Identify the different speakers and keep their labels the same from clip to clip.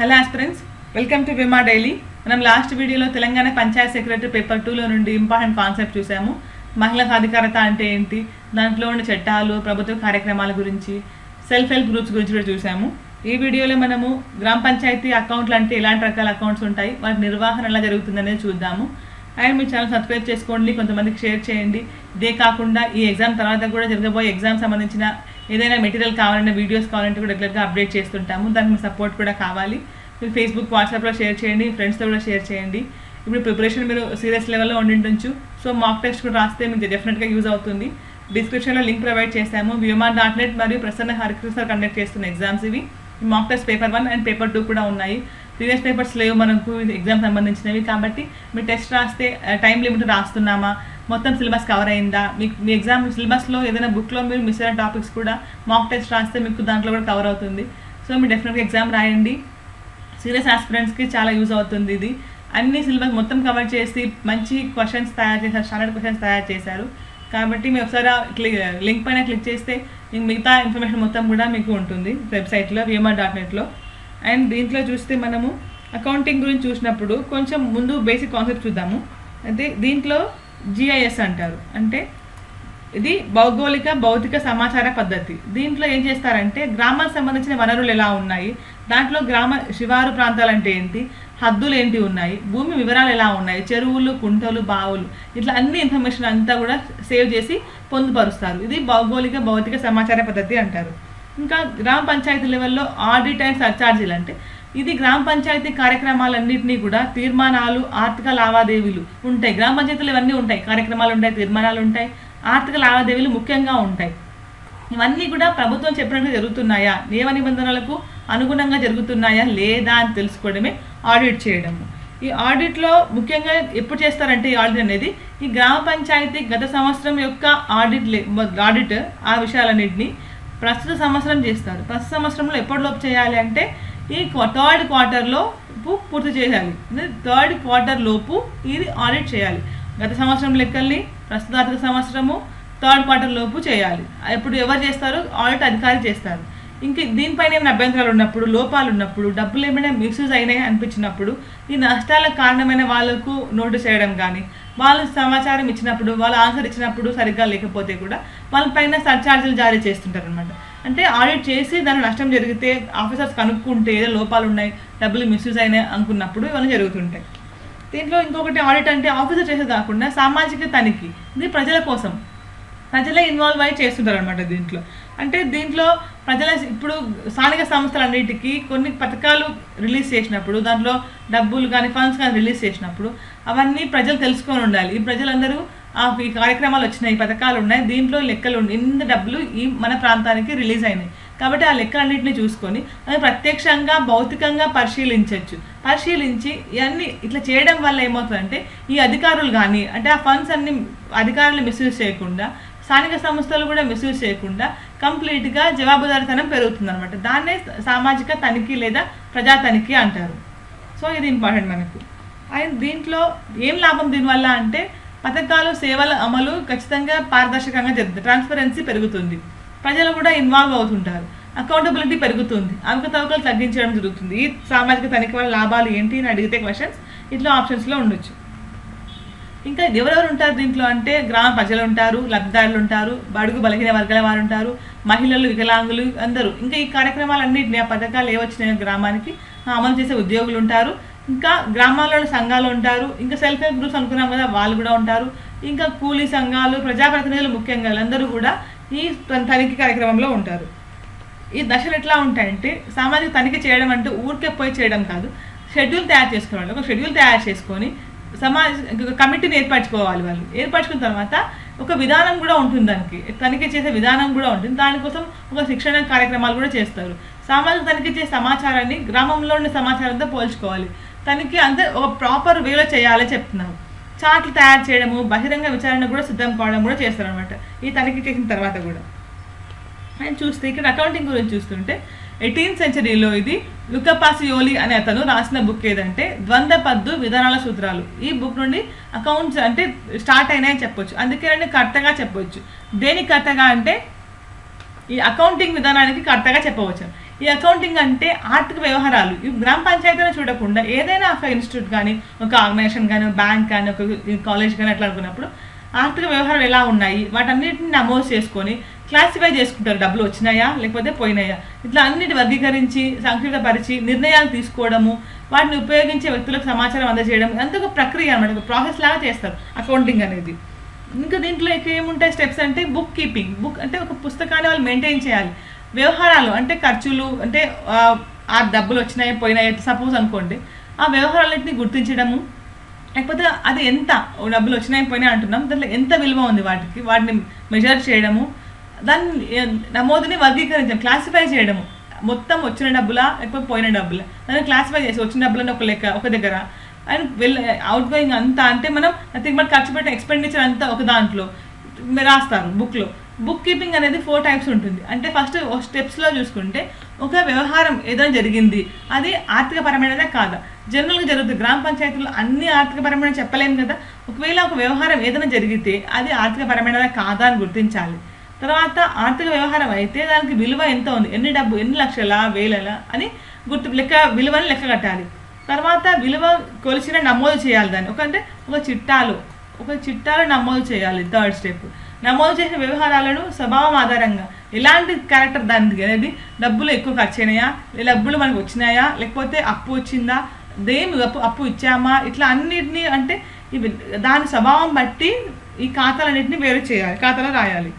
Speaker 1: Hello aspirants welcome to విమా daily మనం last వీడియోలో తెలంగాణ పంచాయత్ సెక్రటరీ పేపర్ టూలో నుండి ఇంపార్టెంట్ కాన్సెప్ట్ చూసాము. మహిళా సాధికారత అంటే ఏంటి? దాంట్లో ఉన్న చట్టాలు ప్రభుత్వ కార్యక్రమాల గురించి సెల్ఫ్ హెల్ప్ గ్రూప్స్ గురించి కూడా చూసాము. ఈ వీడియోలో మనము గ్రామ పంచాయతీ అకౌంట్లు అంటే ఎలాంటి రకాల అకౌంట్స్ ఉంటాయి? వాటి నిర్వహణ ఎలా జరుగుతుందనేది చూద్దాము. అండ్ మీ ఛానల్ సబ్స్క్రైబ్ చేసుకోండి కొంతమందికి షేర్ చేయండి. ఇదే కాకుండా ఈ ఎగ్జామ్ తర్వాత కూడా జరగబోయే ఎగ్జామ్ సంబంధించిన ఏదైనా మెటీరియల్ కావాలంటే వీడియోస్ కావాలంటే కూడా రెగ్యులర్గా అప్డేట్ చేస్తుంటాము. దానికి మీ సపోర్ట్ కూడా కావాలి. మీరు ఫేస్బుక్ వాట్సాప్లో షేర్ చేయండి ఫ్రెండ్స్తో కూడా షేర్ చేయండి. ఇప్పుడు ప్రిపరేషన్ మీరు సీరియస్ లెవెల్లో ఉండిండొచ్చు. సో మాక్ టెస్ట్ కూడా రాస్తే మీకు డెఫినెట్గా యూజ్ అవుతుంది. డిస్క్రిప్షన్లో లింక్ ప్రొవైడ్ చేశాము. వ్యూమార్ డాట్ నెట్ మరియు ప్రసన్న హరికృష్ణ కండక్ట్ చేస్తున్న ఎగ్జామ్స్ ఇవి. Mock test paper one and paper two కూడా ఉన్నాయి. ప్రీవియస్ పేపర్స్ లేవు మనకు ఎగ్జామ్ సంబంధించినవి. కాబట్టి మీ టెస్ట్ రాస్తే టైం లిమిట్ రాస్తున్నామా? మొత్తం సిలబస్ కవర్ అయిందా? మీకు మీ ఎగ్జామ్ సిలబస్లో ఏదైనా బుక్లో మీరు మిస్ అయిన టాపిక్స్ కూడా మాక్ టెస్ట్ రాస్తే మీకు దాంట్లో కూడా కవర్ అవుతుంది. సో మీరు డెఫినెట్గా ఎగ్జామ్ రాయండి. సీరియస్ ఆస్పిరెంట్స్కి చాలా యూజ్ అవుతుంది ఇది. అన్ని సిలబస్ మొత్తం కవర్ చేసి మంచి క్వశ్చన్స్ తయారు చేశారు. స్టాండర్డ్ క్వశ్చన్స్ తయారు చేశారు. కాబట్టి మీరు ఒకసారి క్లిక్ లింక్ పైన క్లిక్ చేస్తే మిగతా ఇన్ఫర్మేషన్ మొత్తం కూడా మీకు ఉంటుంది వెబ్సైట్లో విఎంఆర్ డాట్ నెట్లో. అండ్ దీంట్లో చూస్తే మనము అకౌంటింగ్ గురించి చూసినప్పుడు కొంచెం ముందు బేసిక్ కాన్సెప్ట్ చూద్దాము. అయితే దీంట్లో జిఐఎస్ అంటారు. అంటే ఇది భౌగోళిక భౌతిక సమాచార పద్ధతి. దీంట్లో ఏం చేస్తారంటే గ్రామాలకు సంబంధించిన వనరులు ఎలా ఉన్నాయి? దాంట్లో గ్రామ శివారు ప్రాంతాలు అంటే ఏంటి? హద్దులు ఏంటి ఉన్నాయి? భూమి వివరాలు ఎలా ఉన్నాయి? చెరువులు కుంటలు బావులు ఇట్లా అన్ని ఇన్ఫర్మేషన్ అంతా కూడా సేవ్ చేసి పొందుపరుస్తారు. ఇది భౌగోళిక భౌతిక సమాచార పద్ధతి అంటారు. ఇంకా గ్రామ పంచాయతీ లెవెల్లో ఆడిట్ అండ్ సర్చార్జీలు అంటే ఇది గ్రామ పంచాయతీ కార్యక్రమాలన్నింటినీ కూడా తీర్మానాలు ఆర్థిక లావాదేవీలు ఉంటాయి. గ్రామ పంచాయతీలు ఇవన్నీ ఉంటాయి. కార్యక్రమాలు ఉంటాయి తీర్మానాలు ఉంటాయి ఆర్థిక లావాదేవీలు ముఖ్యంగా ఉంటాయి. ఇవన్నీ కూడా ప్రభుత్వం చెప్పినట్టు జరుగుతున్నాయా? నియమ నిబంధనలకు అనుగుణంగా జరుగుతున్నాయా? లేదా అని తెలుసుకోవడమే ఆడిట్ చేయడము ఈ ఆడిట్లో ముఖ్యంగా ఎప్పుడు చేస్తారంటే ఈ ఆడిట్ అనేది ఈ గ్రామ పంచాయతీ గత సంవత్సరం యొక్క ఆడిట్ లే- ఆడిట్ ఆ విషయాలన్నింటినీ ప్రస్తుత సంవత్సరం చేస్తారు. ప్రస్తుత సంవత్సరంలో ఎప్పటిలోపు చేయాలి అంటే ఈ థర్డ్ క్వార్టర్లో పూర్తి చేయాలి. థర్డ్ క్వార్టర్ లోపు ఇది ఆడిట్ చేయాలి. గత సంవత్సరం లెక్కల్ని ప్రస్తుత ఆర్థిక సంవత్సరము థర్డ్ క్వార్టర్ లోపు చేయాలి. ఇప్పుడు ఎవరు చేస్తారు ఆడిట్ అధికారి చేస్తారు. ఇంకా దీనిపైన ఏమైనా అభ్యంతరాలు ఉన్నప్పుడు లోపాలు ఉన్నప్పుడు డబ్బులు ఏమైనా మిస్యూజ్ అయినాయి అనిపించినప్పుడు ఈ నష్టాలకు కారణమైన వాళ్ళకు నోటీస్ చేయడం కానీ వాళ్ళు సమాచారం ఇచ్చినప్పుడు వాళ్ళు ఆన్సర్ ఇచ్చినప్పుడు సరిగ్గా లేకపోతే కూడా వాళ్ళ పైన సర్చార్జీలు జారీ చేస్తుంటారు అనమాట అంటే ఆడిట్ చేసి దాని నష్టం జరిగితే ఆఫీసర్స్ కనుక్కుంటే ఏదో లోపాలు ఉన్నాయి డబ్బులు మిస్యూజ్ అయినాయి అనుకున్నప్పుడు ఇవన్నీ జరుగుతుంటాయి. దీంట్లో ఇంకొకటి ఆడిట్ అంటే ఆఫీసర్ చేసేది కాకుండా సామాజిక తనిఖీ. ఇది ప్రజల కోసం. ప్రజలే ఇన్వాల్వ్ అయ్యి చేస్తుంటారు అనమాట దీంట్లో. అంటే దీంట్లో ప్రజల ఇప్పుడు స్థానిక సంస్థలన్నిటికీ కొన్ని పథకాలు రిలీజ్ చేసినప్పుడు దాంట్లో డబ్బులు కానీ ఫండ్స్ కానీ రిలీజ్ చేసినప్పుడు అవన్నీ ప్రజలు తెలుసుకొని ఉండాలి. ఈ ప్రజలందరూ ఆ ఈ కార్యక్రమాలు వచ్చినాయి ఈ పథకాలు ఉన్నాయి దీంట్లో లెక్కలు ఉన్నాయి. ఇంత డబ్బులు ఈ మన ప్రాంతానికి రిలీజ్ అయినాయి. కాబట్టి ఆ లెక్కలన్నింటినీ చూసుకొని అది ప్రత్యక్షంగా భౌతికంగా పరిశీలించవచ్చు పరిశీలించి ఇవన్నీ ఇట్లా చేయడం వల్ల ఏమవుతుందంటే ఈ అధికారులు కానీ అంటే ఆ ఫండ్స్ అన్ని అధికారులు మిస్యూజ్ చేయకుండా స్థానిక సంస్థలు కూడా మిస్యూజ్ చేయకుండా కంప్లీట్గా జవాబుదారితనం పెరుగుతుంది అనమాట దాన్నే సామాజిక తనిఖీ లేదా ప్రజా తనిఖీ అంటారు. సో ఇది ఇంపార్టెంట్ మనకు. అండ్ దీంట్లో ఏం లాభం దీనివల్ల అంటే పథకాలు సేవల అమలు ఖచ్చితంగా పారదర్శకంగా జరుగుతుంది. ట్రాన్స్పరెన్సీ పెరుగుతుంది. ప్రజలు కూడా ఇన్వాల్వ్ అవుతుంటారు. అకౌంటబిలిటీ పెరుగుతుంది. అవకతవకలు తగ్గించడం జరుగుతుంది. ఈ సామాజిక తనిఖీ వల్ల లాభాలు ఏంటి అని అడిగితే క్వశ్చన్స్. ఇట్లా ఆప్షన్స్లో ఉండొచ్చు. ఇంకా ఎవరెవరు ఉంటారు దీంట్లో అంటే గ్రామ ప్రజలు ఉంటారు లబ్ధిదారులు ఉంటారు బడుగు బలహీన వర్గాల వారు ఉంటారు మహిళలు వికలాంగులు అందరూ. ఇంకా ఈ కార్యక్రమాలన్నింటినీ ఆ పథకాలు ఏ వచ్చినాయో గ్రామానికి అమలు చేసే ఉద్యోగులు ఉంటారు. ఇంకా గ్రామాల్లో సంఘాలు ఉంటారు. ఇంకా సెల్ఫ్ హెల్ప్ గ్రూప్స్ అనుకున్నాం కదా వాళ్ళు కూడా ఉంటారు. ఇంకా కూలీ సంఘాలు ప్రజాప్రతినిధులు ముఖ్యంగా వాళ్ళందరూ కూడా ఈ తనిఖీ కార్యక్రమంలో ఉంటారు. ఈ దశలు ఎట్లా ఉంటాయంటే సామాజిక తనిఖీ చేయడం అంటే ఊరికే పోయి చేయడం కాదు. షెడ్యూల్ తయారు చేసుకోవాలి ఒక షెడ్యూల్ తయారు చేసుకొని సమాజ కమిటీని ఏర్పరచుకోవాలి వాళ్ళు. ఏర్పరచుకున్న తర్వాత ఒక విధానం కూడా ఉంటుంది దానికి. తనిఖీ చేసే విధానం కూడా ఉంటుంది. దానికోసం ఒక శిక్షణ కార్యక్రమాలు కూడా చేస్తారు. సామాజిక తనిఖీ చేసే సమాచారాన్ని గ్రామంలో ఉన్న సమాచారంతో పోల్చుకోవాలి. తనిఖీ అంతే ఒక ప్రాపర్ వేలో చేయాలని చెప్తున్నారు. చార్ట్లు తయారు చేయడము బహిరంగ విచారణ కూడా సిద్ధం కావడం కూడా చేస్తారనమాట ఈ తనిఖీ చేసిన తర్వాత కూడా. అండ్ చూస్తే ఇక్కడ అకౌంటింగ్ గురించి చూస్తుంటే ఎయిటీన్త్ సెంచరీలో ఇది లుకపాసియోలి అనే అతను రాసిన బుక్ ఏదంటే ద్వంద్వ పద్దు విధానాల సూత్రాలు. ఈ బుక్ నుండి అకౌంట్స్ అంటే స్టార్ట్ అయినాయని చెప్పొచ్చు. అందుకే కర్తగా చెప్పవచ్చు దేనికి కర్తగా అంటే ఈ అకౌంటింగ్ విధానానికి కర్తగా చెప్పవచ్చు. ఈ అకౌంటింగ్ అంటే ఆర్థిక వ్యవహారాలు. ఈ గ్రామ పంచాయతీలో చూడకుండా ఏదైనా ఒక ఇన్స్టిట్యూట్ కానీ ఒక ఆర్గనైజేషన్ కానీ బ్యాంక్ కానీ ఒక కాలేజ్ కానీ అట్లా అనుకున్నప్పుడు ఆర్థిక వ్యవహారాలు ఎలా ఉన్నాయి? వాటన్నిటిని నమోదు చేసుకొని క్లాసిఫై చేసుకుంటారు. డబ్బులు వచ్చినాయా? లేకపోతే పోయినాయా? ఇట్లా అన్నిటి వర్గీకరించి సంక్షిప్తపరిచి నిర్ణయాలు తీసుకోవడము వాటిని ఉపయోగించే వ్యక్తులకు సమాచారం అందజేయడం అంత ఒక ప్రక్రియ అనమాట ఒక ప్రాసెస్ లాగా చేస్తారు అకౌంటింగ్ అనేది. ఇంకా దీంట్లో ఇంకా ఏముంటాయి స్టెప్స్ అంటే బుక్ కీపింగ్. బుక్ అంటే ఒక పుస్తకాన్ని వాళ్ళు మెయింటైన్ చేయాలి. వ్యవహారాలు అంటే ఖర్చులు అంటే ఆ, డబ్బులు వచ్చినాయి పోయినాయి సపోజ్ అనుకోండి. ఆ వ్యవహారాలన్నింటినీ గుర్తించడము లేకపోతే అది ఎంత ఓ డబ్బులు వచ్చినాయి పోయినాయి అంటున్నాం. దాంట్లో ఎంత విలువ ఉంది వాటికి వాటిని మెజర్ చేయడము దాన్ని నమోదుని వర్గీకరించడం క్లాసిఫై చేయడము. మొత్తం వచ్చిన డబ్బులా లేకపోతే పోయిన డబ్బులా? దాన్ని క్లాసిఫై చేసి వచ్చిన డబ్బులని ఒక లెక్క ఒక దగ్గర. అండ్ వెళ్ళ అవుట్ గోయింగ్ అంతా అంటే మనం నథింగ్ బట్ ఖర్చు పెట్టిన ఎక్స్పెండిచర్ అంతా ఒక దాంట్లో. రాస్తారు బుక్లో బుక్ కీపింగ్ అనేది ఫోర్ టైప్స్ ఉంటుంది. అంటే ఫస్ట్ స్టెప్స్లో చూసుకుంటే ఒక వ్యవహారం ఏదైనా జరిగింది అది ఆర్థికపరమైనదే కాదా? జనరల్గా జరుగుతుంది. గ్రామ పంచాయతీలో అన్ని ఆర్థికపరమైన చెప్పలేము కదా? ఒకవేళ ఒక వ్యవహారం ఏదైనా జరిగితే అది ఆర్థికపరమైనదా కాదా అని గుర్తించాలి. తర్వాత ఆర్థిక వ్యవహారం అయితే దానికి విలువ ఎంత ఉంది? ఎన్ని డబ్బు ఎన్ని లక్షల వేలల అని గుర్తు లెక్క విలువని లెక్క కట్టాలి. తర్వాత విలువ కొలిచిన నమోదు చేయాలి దాన్ని. ఒక అంటే ఒక చిట్టాలు ఒక చిట్టాలు నమోదు చేయాలి. Third step. నమోదు చేసిన వ్యవహారాలను స్వభావం ఆధారంగా ఎలాంటి క్యారెక్టర్ దానికి అనేది డబ్బులు ఎక్కువ ఖర్చు అయినాయా లే- డబ్బులు మనకు వచ్చినాయా? లేకపోతే అప్పు వచ్చిందా? దేని అప్పు అప్పు ఇచ్చామా? ఇట్లా అన్నిటినీ అంటే ఇవి దాని స్వభావం బట్టి ఈ ఖాతాలన్నింటినీ వేరు చేయాలి ఖాతాలో రాయాలి.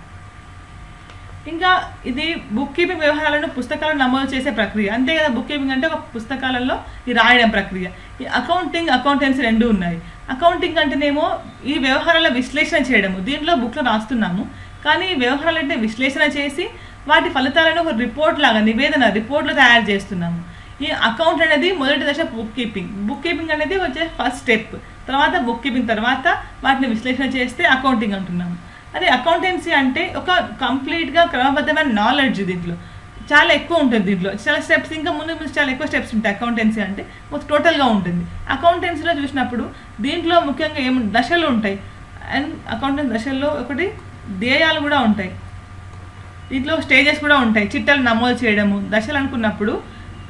Speaker 1: ఇంకా ఇది బుక్ కీపింగ్ వ్యవహారాలను పుస్తకాలను నమోదు చేసే ప్రక్రియ. అంతే కదా బుక్ కీపింగ్ అంటే ఒక పుస్తకాలలో ఈ రాయడం ప్రక్రియ. ఈ అకౌంటింగ్ అకౌంటెన్సీ రెండు ఉన్నాయి. అకౌంటింగ్ అంటేనేమో ఈ వ్యవహారాల విశ్లేషణ చేయడము. దీంట్లో బుక్లో రాస్తున్నాము. కానీ ఈ వ్యవహారాలంటే విశ్లేషణ చేసి వాటి ఫలితాలను ఒక రిపోర్ట్ లాగా నివేదన రిపోర్ట్లు తయారు చేస్తున్నాము. ఈ అకౌంట్ అనేది మొదటి దశ బుక్ కీపింగ్ బుక్ కీపింగ్ అనేది వచ్చే ఫస్ట్ స్టెప్ తర్వాత బుక్ కీపింగ్ తర్వాత వాటిని విశ్లేషణ చేస్తే అకౌంటింగ్ అంటున్నాము. అదే అకౌంటెన్సీ అంటే ఒక కంప్లీట్గా క్రమబద్ధమైన నాలెడ్జ్ దీంట్లో. చాలా ఎక్కువ ఉంటుంది దీంట్లో. చాలా స్టెప్స్ ఇంకా ముందు ముందు చాలా ఎక్కువ స్టెప్స్ ఉంటాయి అకౌంటెన్సీ అంటే. మొత్తం టోటల్గా ఉంటుంది. అకౌంటెన్సీలో చూసినప్పుడు దీంట్లో ముఖ్యంగా ఏమి దశలు ఉంటాయి. అండ్ అకౌంటెన్స్ దశల్లో ఒకటి ధ్యేయాలు కూడా ఉంటాయి. దీంట్లో స్టేజెస్ కూడా ఉంటాయి. చిట్టాలు నమోదు చేయడము. దశలు అనుకున్నప్పుడు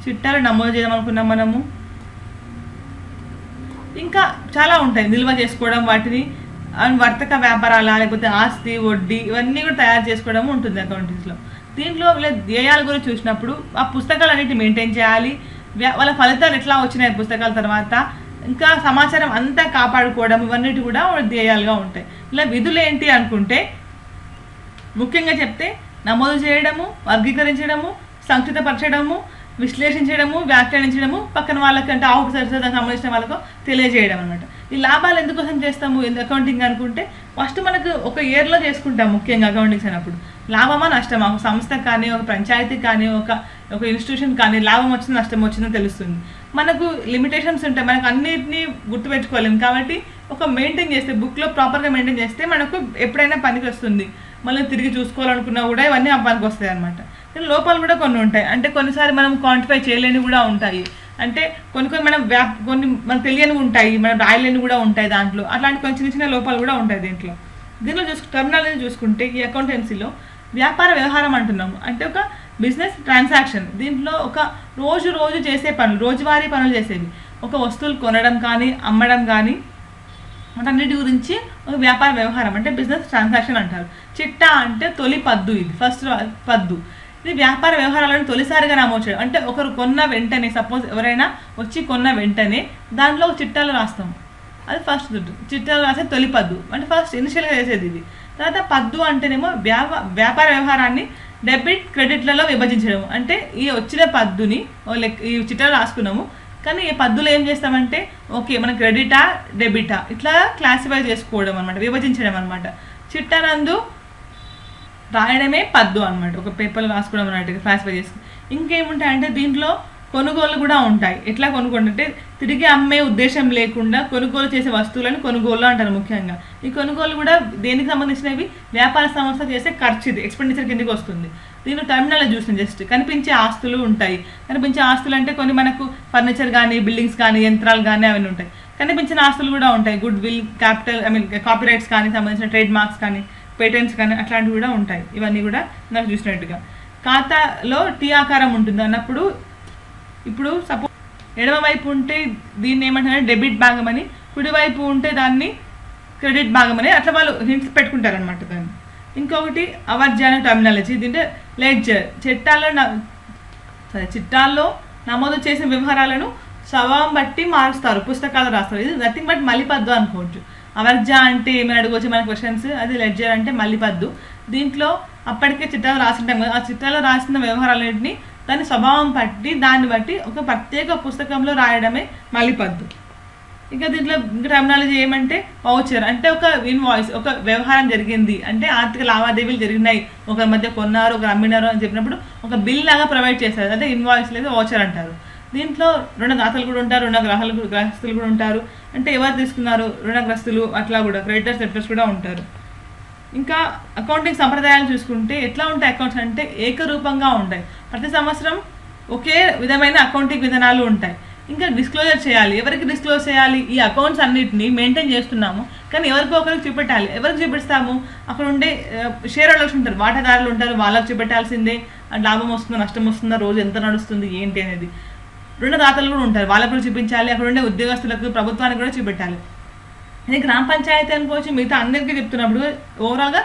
Speaker 1: చిట్టాలు నమోదు చేయడం అనుకున్నాం మనము. ఇంకా చాలా ఉంటాయి. నిల్వ చేసుకోవడం వాటిని అండ్ వర్తక వ్యాపారాల లేకపోతే ఆస్తి వడ్డీ ఇవన్నీ కూడా తయారు చేసుకోవడం ఉంటుంది అకౌంటింగ్స్లో. దీంట్లో వీళ్ళ ధ్యేయాల గురించి చూసినప్పుడు ఆ పుస్తకాలు అన్నిటి మెయింటైన్ చేయాలి వాళ్ళ ఫలితాలు ఎట్లా వచ్చినాయి పుస్తకాల తర్వాత ఇంకా సమాచారం అంతా కాపాడుకోవడం ఇవన్నిటి కూడా వాళ్ళ ధ్యేయాలుగా ఉంటాయి. ఇలా విధులు ఏంటి అనుకుంటే ముఖ్యంగా చెప్తే నమోదు చేయడము వర్గీకరించడము సంక్షితపరచడము విశ్లేషించడము వ్యాఖ్యానించడము పక్కన వాళ్ళకంటే ఆఫీసర్స్ దానికి సంబంధించిన వాళ్ళకు తెలియజేయడం అనమాట ఈ లాభాలు ఎందుకోసం చేస్తాము అకౌంటింగ్ అనుకుంటే ఫస్ట్ మనకు ఒక ఇయర్లో చేసుకుంటాం ముఖ్యంగా అకౌంటింగ్స్ అయినప్పుడు. లాభమా నష్టమా? ఒక సంస్థ కానీ ఒక పంచాయతీ కానీ ఒక ఒక ఇన్స్టిట్యూషన్ కానీ లాభం వచ్చిందో నష్టం వచ్చిందో తెలుస్తుంది. మనకు లిమిటేషన్స్ ఉంటాయి. మనకు అన్నిటినీ గుర్తుపెట్టుకోలేము. కాబట్టి ఒక మెయింటైన్ చేస్తే బుక్లో ప్రాపర్గా మెయింటైన్ చేస్తే మనకు ఎప్పుడైనా పనికి వస్తుంది. మళ్ళీ తిరిగి చూసుకోవాలనుకున్నా కూడా ఇవన్నీ పనికి వస్తాయి అనమాట కానీ లోపాలు కూడా కొన్ని ఉంటాయి. అంటే కొన్నిసారి మనం క్వాంటిఫై చేయలేని కూడా ఉంటాయి. అంటే కొన్ని కొన్ని మనం వ్యా కొన్ని మనకు తెలియని ఉంటాయి మనం రాయలేని కూడా ఉంటాయి దాంట్లో. అట్లాంటి కొన్ని చిన్న చిన్న లోపాలు కూడా ఉంటాయి దీంట్లో. దీనిలో చూసు టర్మినాలజీ చూసుకుంటే ఈ అకౌంటెన్సీలో వ్యాపార వ్యవహారం అంటున్నాము. అంటే ఒక బిజినెస్ ట్రాన్సాక్షన్. దీంట్లో ఒక రోజు రోజు చేసే పనులు రోజువారీ పనులు చేసేవి. ఒక వస్తువులు కొనడం కానీ అమ్మడం కానీ వాటన్నిటి గురించి ఒక వ్యాపార వ్యవహారం. అంటే బిజినెస్ ట్రాన్సాక్షన్ అంటారు. చిట్టా అంటే తొలి పద్దు ఇది. ఫస్ట్ పద్దు. ఇది వ్యాపార వ్యవహారాలను తొలిసారిగా నమోదు చేయడం. అంటే ఒకరు కొన్న వెంటనే సపోజ్ ఎవరైనా వచ్చి కొన్న వెంటనే దాంట్లో ఒక చిట్టాలు రాస్తాం. అది ఫస్ట్ దుడ్డు. చిట్టాలు రాసే తొలి పద్దు. అంటే ఫస్ట్ ఇనిషియల్గా చేసేది ఇది. తర్వాత పద్దు అంటేనేమో వ్యాపార వ్యాపార వ్యవహారాన్ని డెబిట్ క్రెడిట్లలో విభజించడం. అంటే ఈ వచ్చిన పద్దుని లెక్క ఈ చిట్టాలు రాసుకున్నాము. కానీ ఈ పద్దులో ఏం చేస్తామంటే ఓకే మన క్రెడిటా డెబిటా ఇట్లా క్లాసిఫై చేసుకోవడం అనమాట విభజించడం అనమాట చిట్టానందు రాయడమే పద్దు అనమాట ఒక పేపర్లో రాసుకోవడం అన్నట్టు క్లాసిఫై చేసి. ఇంకేముంటాయంటే దీంట్లో కొనుగోలు కూడా ఉంటాయి. ఎట్లా కొనుగోలు అంటే తిరిగి అమ్మే ఉద్దేశం లేకుండా కొనుగోలు చేసే వస్తువులను కొనుగోలు అంటారు ముఖ్యంగా. ఈ కొనుగోలు కూడా దేనికి సంబంధించినవి? వ్యాపార సంస్థ చేసే ఖర్చు ఇది ఎక్స్పెండిచర్ కిందకి వస్తుంది. దీనిలో టర్మినల్ చూసిన జస్ట్. కనిపించే ఆస్తులు ఉంటాయి. కనిపించే ఆస్తులు అంటే కొన్ని మనకు ఫర్నిచర్ కానీ బిల్డింగ్స్ కానీ యంత్రాలు కానీ అవన్నీ ఉంటాయి. కనిపించిన ఆస్తులు కూడా ఉంటాయి. Goodwill capital I mean copyrights కానీ సంబంధించిన ట్రేడ్ మార్క్స్ కానీ. పేటెంట్స్ కానీ అట్లాంటివి కూడా ఉంటాయి. ఇవన్నీ కూడా నాకు చూసినట్టుగా. ఖాతాలో టీ ఆకారం ఉంటుంది అన్నప్పుడు ఇప్పుడు సపోజ్ ఎడమ వైపు ఉంటే దీన్ని ఏమంటారు? డెబిట్ భాగం అని కుడివైపు ఉంటే దాన్ని క్రెడిట్ భాగం అని అట్లా వాళ్ళు హింట్స్ పెట్టుకుంటారనమాట దాన్ని. ఇంకొకటి అవర్జాన టర్మినాలజీ దీంట్లో లెడ్జర్ చట్టాల్లో సరే చిట్టాల్లో నమోదు చేసిన వ్యవహారాలను స్వభావం బట్టి మారుస్తారు. పుస్తకాలు రాస్తారు. ఇది నథింగ్ బట్ మలిపద్దు అనుకోవచ్చు. అవర్జా అంటే ఏమైనా అడగవచ్చు మన క్వశ్చన్స్ అది లెడ్జర్ అంటే మల్లిపద్దు దీంట్లో అప్పటికే చిట్టాలు రాసింటాం కదా. ఆ చిట్టాలో రాసిన వ్యవహారాలన్నింటినీ దాని స్వభావం బట్టి దాన్ని బట్టి ఒక ప్రత్యేక పుస్తకంలో రాయడమే మల్లిపద్దు ఇంకా దీంట్లో ఇంకా టెర్మినాలజీ ఏమంటే వౌచర్ అంటే ఒక ఇన్వాయిస్ ఒక వ్యవహారం జరిగింది. అంటే ఆర్థిక లావాదేవీలు జరిగినాయి. ఒకరి మధ్య కొన్నారు ఒకరు అమ్మినారు అని చెప్పినప్పుడు ఒక బిల్ లాగా ప్రొవైడ్ చేస్తారు. అంటే ఇన్వాయిస్ లేదా వౌచర్ అంటారు. దీంట్లో రుణదాతలు కూడా ఉంటారు రుణగ్రహాలు గ్రహస్తులు కూడా ఉంటారు. అంటే ఎవరు తీసుకున్నారు? రుణగ్రస్తులు అట్లా కూడా క్రెడిటర్స్ డెప్టర్స్ కూడా ఉంటారు. ఇంకా అకౌంటింగ్ సంప్రదాయాలు చూసుకుంటే ఎట్లా ఉంటాయి అకౌంట్స్ అంటే ఏకరూపంగా ఉంటాయి. ప్రతి సంవత్సరం ఒకే విధమైన అకౌంటింగ్ విధానాలు ఉంటాయి. ఇంకా డిస్క్లోజర్ చేయాలి. ఎవరికి డిస్క్లోజ్ చేయాలి? ఈ అకౌంట్స్ అన్నిటిని మెయింటైన్ చేస్తున్నాము. కానీ ఎవరికో ఒకరికి చూపెట్టాలి. ఎవరికి చూపిస్తాము? అక్కడ ఉండే షేర్ హోల్డర్స్ ఉంటారు. వాటాదారులు ఉంటారు. వాళ్ళకి చూపెట్టాల్సిందే. లాభం వస్తుందా నష్టం వస్తుందా? రోజు ఎంత నడుస్తుంది? ఏంటి అనేది. రుణదాతలు కూడా ఉంటారు. వాళ్ళకు కూడా చూపించాలి. అక్కడ ఉండే ఉద్యోగస్తులకు ప్రభుత్వానికి కూడా చూపెట్టాలి. ఇది గ్రామ పంచాయతీ అనుకోవచ్చు మిగతా అందరికీ చెప్తున్నప్పుడు ఓవరాల్గా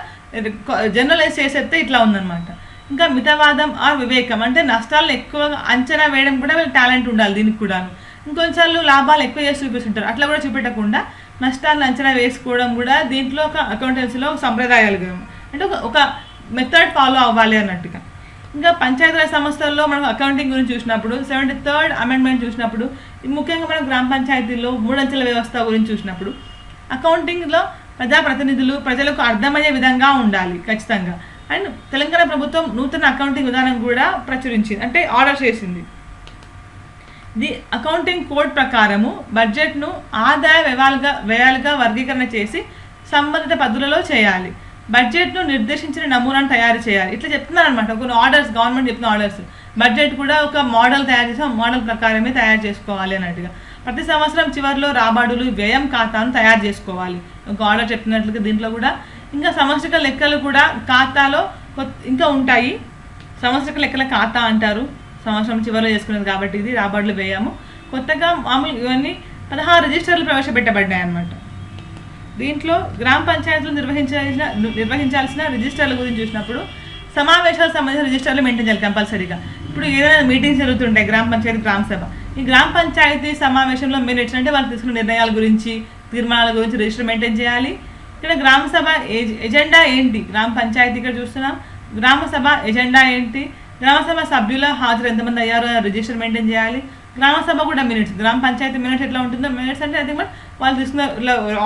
Speaker 1: జనరలైజ్ చేసేస్తే ఇట్లా ఉందన్నమాట. ఇంకా మితవాదం ఆ వివేకం. అంటే నష్టాలను ఎక్కువగా అంచనా వేయడం కూడా వీళ్ళకి టాలెంట్ ఉండాలి దీనికి కూడాను. ఇంకొంచెం లాభాలు ఎక్కువ చేసి చూపిస్తుంటారు. అట్లా కూడా చూపెట్టకుండా నష్టాలను అంచనా వేసుకోవడం కూడా దీంట్లో ఒక అకౌంటెన్సీలో సంప్రదాయాలు అంటే ఒక ఒక మెథడ్ ఫాలో అవ్వాలి అన్నట్టుగా. ఇంకా పంచాయతీరాజ్ సంస్థల్లో మనం అకౌంటింగ్ గురించి చూసినప్పుడు సెవెంటీ థర్డ్ అమెండ్మెంట్ చూసినప్పుడు ముఖ్యంగా మనం గ్రామ పంచాయతీల్లో మూడంచెల వ్యవస్థ గురించి చూసినప్పుడు అకౌంటింగ్లో ప్రజాప్రతినిధులు ప్రజలకు అర్థమయ్యే విధంగా ఉండాలి ఖచ్చితంగా. అండ్ తెలంగాణ ప్రభుత్వం నూతన అకౌంటింగ్ విధానం కూడా ప్రచురించింది అంటే ఆర్డర్ చేసింది. ది అకౌంటింగ్ కోడ్ ప్రకారము బడ్జెట్ను ఆదాయ వ్యయాలుగా వ్యయాలుగా వర్గీకరణ చేసి సంబంధిత పద్ధతులలో చేయాలి. బడ్జెట్ను నిర్దేశించిన నమూనాను తయారు చేయాలి. ఇట్లా చెప్తున్నారు అనమాట కొన్ని ఆర్డర్స్ గవర్నమెంట్ చెప్తున్న ఆర్డర్స్ బడ్జెట్ కూడా ఒక మోడల్ తయారు చేసి ఆ మోడల్ ప్రకారమే తయారు చేసుకోవాలి అన్నట్టుగా. ప్రతి సంవత్సరం చివరిలో రాబడులు వ్యయం ఖాతాను తయారు చేసుకోవాలి. ఒక ఆర్డర్ చెప్పినట్లుగా దీంట్లో కూడా. ఇంకా సంవత్సరక లెక్కలు కూడా ఖాతాలో కొత్త ఇంకా ఉంటాయి. సంవత్సరక లెక్కల ఖాతా అంటారు. సంవత్సరం చివరిలో చేసుకునేది కాబట్టి ఇది రాబడులు వ్యయము. కొత్తగా మామూలు ఇవన్నీ పదహారు రిజిస్టర్లు ప్రవేశపెట్టబడ్డాయి అన్నమాట దీంట్లో గ్రామ పంచాయతీలు నిర్వహించాల్సిన నిర్వహించాల్సిన రిజిస్టర్ల గురించి చూసినప్పుడు సమావేశాలకు సంబంధించిన రిజిస్టర్లు మెయింటైన్ చేయాలి కంపల్సరీగా ఇప్పుడు ఏదైనా మీటింగ్స్ జరుగుతుంటాయి గ్రామ పంచాయతీ గ్రామ సభ. ఈ గ్రామ పంచాయతీ సమావేశంలో మీరు అంటే వాళ్ళు తీసుకున్న నిర్ణయాల గురించి తీర్మానాల గురించి రిజిస్టర్ మెయింటైన్ చేయాలి. ఇక్కడ గ్రామ సభ ఏజ్- ఎజెండా ఏంటి? గ్రామ పంచాయతీ ఇక్కడ చూస్తున్నాం. గ్రామ సభ ఎజెండా ఏంటి? గ్రామ సభ సభ్యుల హాజరు ఎంతమంది అయ్యారో? రిజిస్టర్ మెయింటైన్ చేయాలి. గ్రామ సభ కూడా మినిట్స్ గ్రామ పంచాయతీ మినిట్స్ ఎట్లా ఉంటుందో మినిట్స్ అంటే అది కూడా వాళ్ళు తీసుకున్న